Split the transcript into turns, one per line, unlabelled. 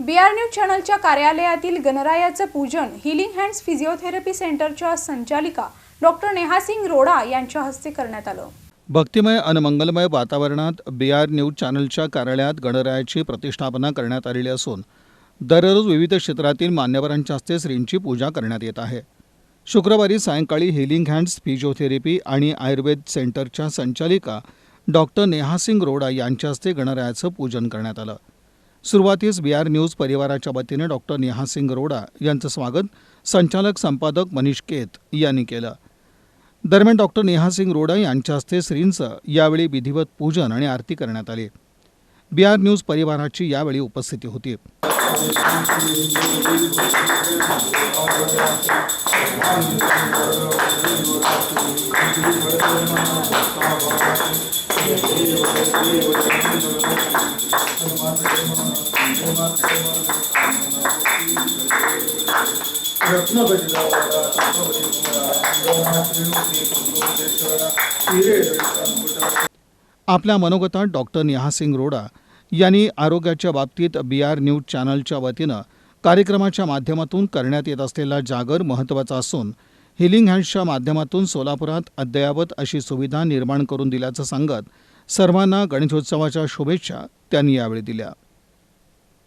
बी R news चॅनलच्या कार्यालयातील गणरायाचं पूजन हिलिंग हँड्स फिजिओथेरपी सेंटरच्या संचालिका डॉक्टर नेहासिंग रोडा यांच्या हस्ते करण्यात आलं.
भक्तिमय आणि मंगलमय वातावरणात बी आर न्यूज चॅनलच्या कार्यालयात गणरायाची प्रतिष्ठापना करण्यात आलेली असून दररोज विविध क्षेत्रातील मान्यवरांच्या हस्ते श्रींची पूजा करण्यात येत आहे. शुक्रवारी सायंकाळी हिलिंग हँड्स फिजिओथेरपी आणि आयुर्वेद सेंटरच्या संचालिका डॉक्टर नेहासिंग रोडा यांच्या हस्ते गणरायाचं पूजन करण्यात आलं. सुरुवातीस बी आर न्यूज परिवाराच्या वतीने डॉक्टर नेहासिंग रोडा यांचं स्वागत संचालक संपादक मनीष केत यांनी केलं. दरम्यान डॉक्टर नेहासिंग रोडा यांच्या हस्ते श्रींचं यावेळी विधिवत पूजन आणि आरती करण्यात आली. बी आर न्यूज परिवाराची यावेळी उपस्थिती होती. आपल्या मनोगतात डॉक्टर नेहासिंग रोडा यांनी आरोग्याच्या बाबतीत बी आर न्यूज चॅनलच्या वतीनं कार्यक्रमाच्या माध्यमातून करण्यात येत असलेला जागर महत्त्वाचा असून हिलिंग हँड्सच्या माध्यमातून सोलापुरात अद्ययावत अशी सुविधा निर्माण करून दिल्याचं सांगत सर्वांना गणेशोत्सवाच्या शुभेच्छा त्यांनी यावेळी दिल्या.